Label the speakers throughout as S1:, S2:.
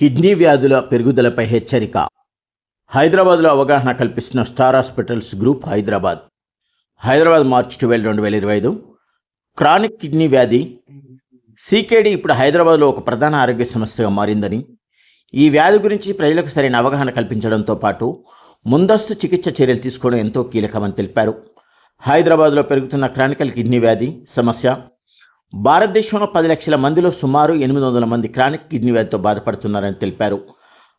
S1: Kidney వ్యాధుల పెరుగుదలపై హెచ్చరిక. హైదరాబాద్లో అవగాహన కల్పిస్తున్న star hospitals group Hyderabad. Hyderabad March twelve రెండు వేల ఇరవై ఐదు. క్రానిక్ కిడ్నీ వ్యాధి. సీకేడీ ఇప్పుడు హైదరాబాద్లో ఒక ప్రధాన ఆరోగ్య సమస్యగా మారిందని. ఈ వ్యాధి గురించి ప్రజలకు సరైన అవగాహన కల్పించడంతో పాటు ముందస్తు చికిత్స చర్యలు తీసుకోవడం ఎంతో కీలకమని తెలిపారు. హైదరాబాద్లో పెరుగుతున్న క్రానికల్ కిడ్నీ వ్యాధి సమస్య. భారతదేశంలో పది లక్షల మందిలో సుమారు ఎనిమిది వందల మంది క్రానిక్ కిడ్నీ వ్యాధితో బాధపడుతున్నారని తెలిపారు.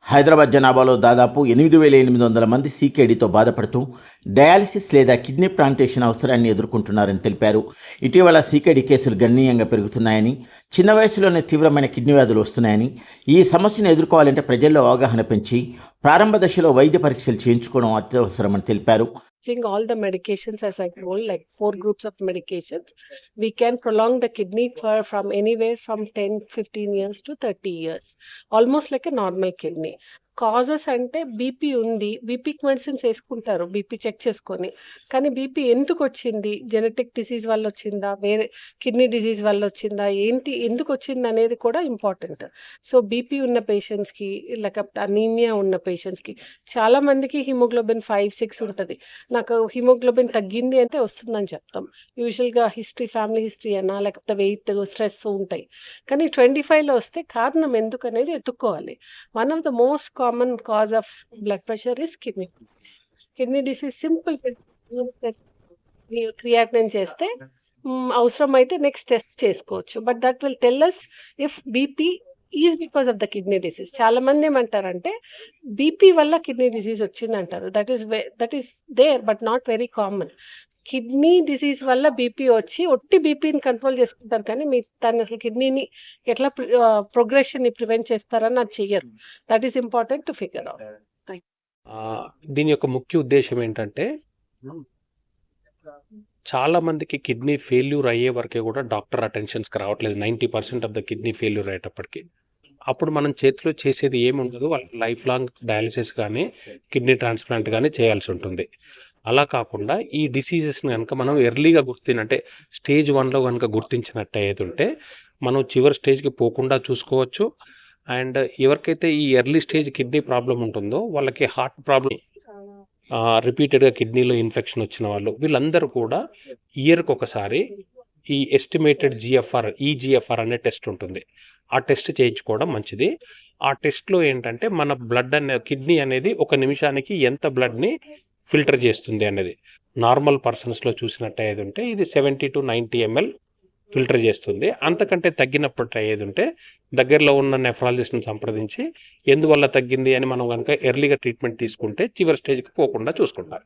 S1: హైదరాబాద్ జనాభాలో దాదాపు ఎనిమిది వేల ఎనిమిది వందల మంది సీకేడీతో బాధపడుతూ డయాలిసిస్ లేదా కిడ్నీ ప్లాంటేషన్ అవసరాన్ని ఎదుర్కొంటున్నారని తెలిపారు. ఇటీవల సీకేడీ కేసులు గణనీయంగా పెరుగుతున్నాయని చిన్న వయసులోనే తీవ్రమైన కిడ్నీ వ్యాధులు వస్తున్నాయని ఈ సమస్యను ఎదుర్కోవాలంటే ప్రజల్లో అవగాహన పెంచి ప్రారంభ దశలో వైద్య పరీక్షలు చేయించుకోవడం అత్యవసరమని తెలిపారు
S2: using all the medications as I told, like four groups of medications, we can prolong the kidney for from anywhere from 10, 15 years to 30 years, almost like a normal kidney. Causes అంటే బీపీ ఉంది బీపీకి medicines వేసుకుంటారు BP check చేసుకొని. కానీ BP ఎందుకు వచ్చింది genetic disease వల్ల వచ్చిందా వేరే కిడ్నీ డిసీజ్ వల్ల వచ్చిందా ఏంటి ఎందుకు వచ్చింది అనేది కూడా ఇంపార్టెంట్. సో బీపీ ఉన్న పేషెంట్స్కి లేకపోతే అనీమియా ఉన్న పేషెంట్స్కి చాలామందికి హిమోగ్లోబిన్ ఫైవ్ సిక్స్ ఉంటుంది. నాకు హిమోగ్లోబిన్ తగ్గింది అంటే వస్తుందని చెప్తాం. యూజువల్గా హిస్టరీ ఫ్యామిలీ హిస్టరీ అన్నా లేకపోతే వెయిట్ స్ట్రెస్ ఉంటాయి. కానీ ట్వంటీ ఫైవ్లో వస్తే కారణం ఎందుకు అనేది ఎత్తుక్కోవాలి. One of the most common cause of blood pressure is kidney kidney disease simple creatinine చేస్తే అవసరం అయితే నెక్స్ట్ టెస్ట్ చేసుకోవచ్చు. But that will tell us if BP is because of the kidney disease చాలా మంది ఏమంటారంటే బీపీ వల్ల kidney disease వచ్చింది అంటారు that is that is there but not very common kidney disease వల్ల బీపీ వచ్చి ఒట్టి బీపీని కంట్రోల్ చేసుకుంటారు కానీ మీ దాన్ని అసలు కిడ్నీని ఎట్లా ప్రోగ్రెషన్ని ప్రివెంట్ చేస్తారని అది చెయ్యరు. That is important to figure out
S3: ఆ, దీని యొక్క ముఖ్య ఉద్దేశం ఏంటంటే చాలా మందికి కిడ్నీ ఫెయిల్యూర్ అయ్యే వరకే కూడా డాక్టర్ అటెన్షన్స్కి రావట్లేదు. Ninety percent of the kidney failure అయ్యేటప్పటికి. అప్పుడు మనం చేతిలో చేసేది ఏమి ఉండదు వాళ్ళకి లైఫ్ లాంగ్ డయాలిసిస్ కానీ కిడ్నీ ట్రాన్స్ప్లాంట్ కానీ చేయాల్సి ఉంటుంది. అలా కాకుండా ఈ డిసీజెస్ని కనుక మనం ఎర్లీగా గుర్తిన అంటే స్టేజ్ వన్లో కనుక గుర్తించినట్టు ఉంటే మనం చివరి స్టేజ్కి పోకుండా చూసుకోవచ్చు. అండ్ ఎవరికైతే ఈ ఎర్లీ స్టేజ్ కిడ్నీ ప్రాబ్లం ఉంటుందో వాళ్ళకి హార్ట్ ప్రాబ్లం రిపీటెడ్గా కిడ్నీలో ఇన్ఫెక్షన్ వచ్చిన వాళ్ళు వీళ్ళందరూ కూడా ఇయర్కి ఒకసారి ఈ ఎస్టిమేటెడ్ జిఎఫ్ఆర్ ఈజిఎఫ్ఆర్ అనే టెస్ట్ ఉంటుంది. ఆ టెస్ట్ చేయించుకోవడం మంచిది. ఆ టెస్ట్లో ఏంటంటే మన బ్లడ్ అనే కిడ్నీ అనేది ఒక నిమిషానికి ఎంత బ్లడ్ని ఫిల్టర్ చేస్తుంది అనేది. నార్మల్ పర్సన్స్లో చూసినట్టు అయ్యేది ఉంటే ఇది seventy to ninety ML filter చేస్తుంది. అంతకంటే తగ్గినప్పటి అయ్యేది ఉంటే దగ్గరలో ఉన్న నెఫ్రాలజిస్ట్ని సంప్రదించి ఎందువల్ల తగ్గింది అని మనం కనుక ఎర్లీగా ట్రీట్మెంట్ తీసుకుంటే చివరి స్టేజ్కి పోకుండా చూసుకుంటారు.